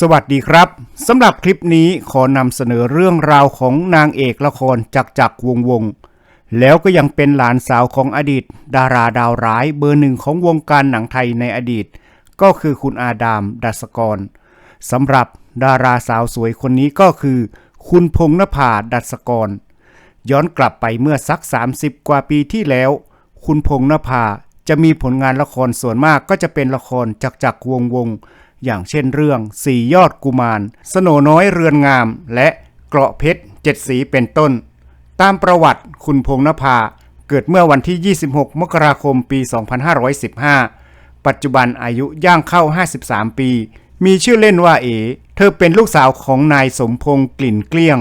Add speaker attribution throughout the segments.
Speaker 1: สวัสดีครับสำหรับคลิปนี้ขอนำเสนอเรื่องราวของนางเอกละครจักจักรวงวง แล้วก็ยังเป็นหลานสาวของอดีต ดาราดาวร้ายเบอร์หนึ่งของวงการหนังไทยในอดีต ก็คือคุณอาดามดัสกรสำหรับดาราสาวสวยคนนี้ก็คือ คุณพงษ์นภาดัสกร ย้อนกลับไปเมื่อสัก 30 กว่าปีที่แล้ว คุณพงษ์นภาจะมีผลงานละครส่วนมากก็จะเป็นละครจักจักรวงศ์วง อย่างเช่นเรื่องสี่ยอดกุมาร สโนน้อยเรือนงาม และเกราะเพชรเจ็ดสีเป็นต้น ตามประวัติคุณพงษ์นภาเกิดเมื่อวันที่ 26 มกราคมปี 2515 ปัจจุบันอายุย่างเข้า 53 ปี มีชื่อเล่นว่าเอเธอเป็นลูกสาวของนายสมพงษ์กลิ่นเกลี้ยง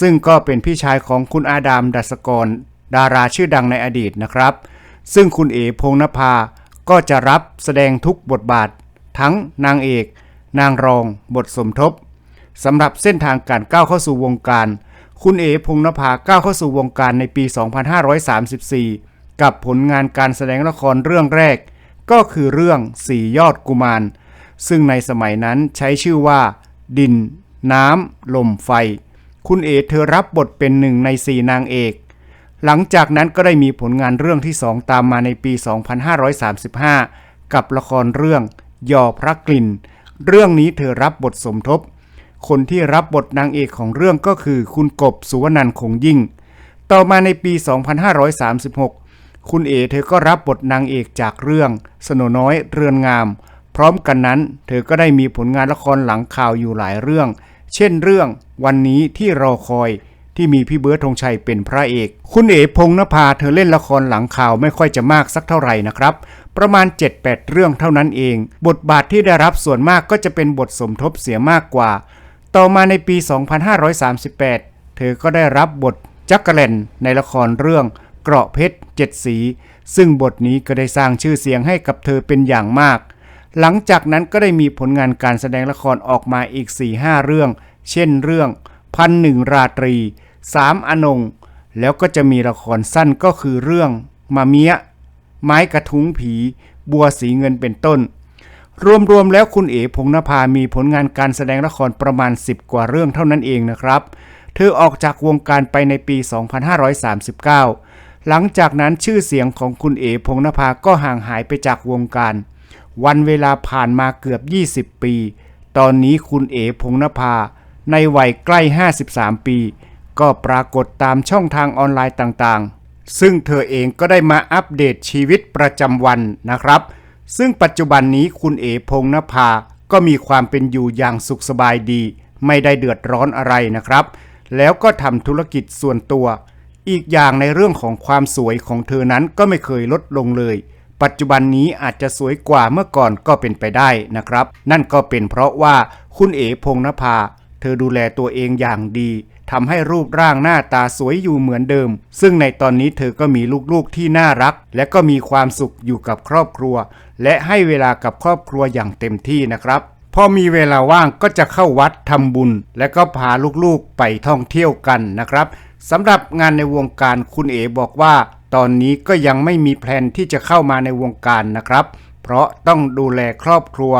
Speaker 1: ซึ่งก็เป็นพี่ชายของคุณอาดามดัสกร ดาราชื่อดังในอดีตนะครับ ซึ่งคุณเอพงษ์นภาก็จะรับแสดงทุกบทบาท ทั้งนางเอก นางรอง บทสมทบสำหรับเส้นทางการก้าวเข้าสู่วงการ คุณเอ๋พงษ์นภาก้าวเข้าสู่วงการในปี 2534 กับผลงานการแสดงละครเรื่องแรก ก็คือเรื่องสี่ยอดกุมาร ซึ่งในสมัยนั้นใช้ชื่อว่า ดิน น้ำ ลมไฟ คุณเอ๋เธอรับบทเป็นหนึ่งในสี่นางเอก หลังจากนั้นก็ได้มีผลงานเรื่องที่สองตามมาในปี 2535 กับละครเรื่อง ยอพระกลิ่น เรื่องนี้เธอรับบทสมทบ คนที่รับบทนางเอกของเรื่องก็คือคุณกบสุวรรณันคงยิ่ง ต่อมาในปี 2536 คุณเอเธอก็รับบทนางเอกจากเรื่อง สนน้อยเรือนงาม พร้อมกันนั้น เธอก็ได้มีผลงานละครหลังข่าวอยู่หลายเรื่อง เช่นเรื่อง วันนี้ที่รอคอย ที่มีพี่เบิร์ดธงชัยเป็นพระเอก คุณเอ๋พงษ์นภาเธอเล่นละครหลังข่าวไม่ค่อยจะมากสักเท่าไหร่นะครับ ประมาณ 7-8 เรื่องเท่านั้นเอง บทบาทที่ได้รับส่วนมากก็จะเป็นบทสมทบเสียมากกว่า ต่อมาในปี 2538 เธอก็ได้รับบทจักรแลนในละครเรื่องเกราะเพชรเจ็ดสี ซึ่งบทนี้ก็ได้สร้างชื่อเสียงให้กับเธอเป็นอย่างมาก หลังจากนั้นก็ได้มีผลงานการแสดงละครออกมาอีก 4-5 เรื่อง เช่นเรื่อง พันหนึ่งราตรีสามอนง แล้วก็จะมีละครสั้นก็คือเรื่องมาเมียไม้กระทุ้งผี บัวสีเงินเป็นต้น รวมๆแล้วคุณเอ๋พงษ์นภามีผลงานการแสดงละครประมาณ 10 กว่าเรื่องเท่านั้นเองนะครับ เธอออกจากวงการไปในปี 2539 หลังจากนั้นชื่อเสียงของคุณเอ๋พงษ์นภาก็ห่างหายไปจากวงการ วันเวลาผ่านมาเกือบ 20 ปี ตอนนี้คุณเอ๋พงษ์นภา ในวัยใกล้ 53 ปี ก็ปรากฏตามช่องทางออนไลน์ต่างๆ ซึ่งเธอเองก็ได้มาอัปเดตชีวิตประจำวันนะครับ ซึ่งปัจจุบันนี้คุณเอ๋พงษ์นภา ก็มีความเป็นอยู่อย่างสุขสบายดี ไม่ได้เดือดร้อนอะไรนะครับ แล้วก็ทำธุรกิจส่วนตัว อีกอย่างในเรื่องของความสวยของเธอนั้นก็ไม่เคยลดลงเลยปัจจุบันนี้อาจจะสวยกว่าเมื่อก่อนก็เป็นไปได้นะครับ นั่นก็เป็นเพราะว่าคุณเอ๋พงษ์นภา เธอดูแลตัวเองอย่างดีทำให้รูปร่างหน้าตาสวยอยู่เหมือนเดิม ซึ่งในตอนนี้เธอก็มีลูกๆที่น่ารัก และก็มีความสุขอยู่กับครอบครัว และให้เวลากับครอบครัวอย่างเต็มที่นะครับ พอมีเวลาว่างก็จะเข้าวัดทำบุญ และก็พาลูกๆไปท่องเที่ยวกันนะครับสำหรับงานในวงการคุณเอ๋บอกว่า ตอนนี้ก็ยังไม่มีแพลนที่จะเข้ามาในวงการนะครับ เพราะต้องดูแลครอบครัว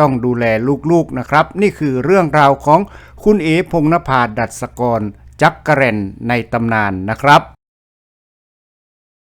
Speaker 1: ต้องดูแลลูกๆนะครับ นี่คือเรื่องราวของคุณเอ๋พงษ์นภาดัสกรจักกระเรนในตำนานนะครับ